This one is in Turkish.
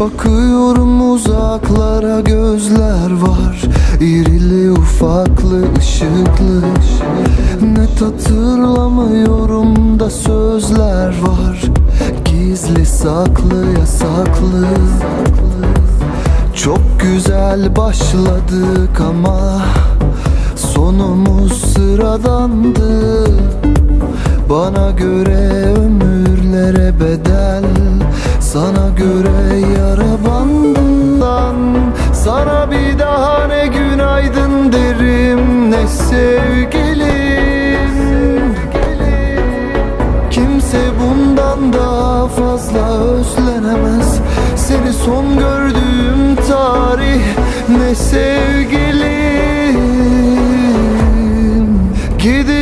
Bakıyorum uzaklara gözler var. İrili ufaklı ışıklı. Net hatırlamıyorum da sözler var. Gizli saklı yasaklı. Çok güzel başladık ama Sonumuz sıradandı. Bana göre ömürlere yara bandından. Sana bir daha ne günaydın derim ne sevgilim. Kimse bundan daha fazla özlenemez. Seni son gördüğüm tarih ne sevgilim. Gidin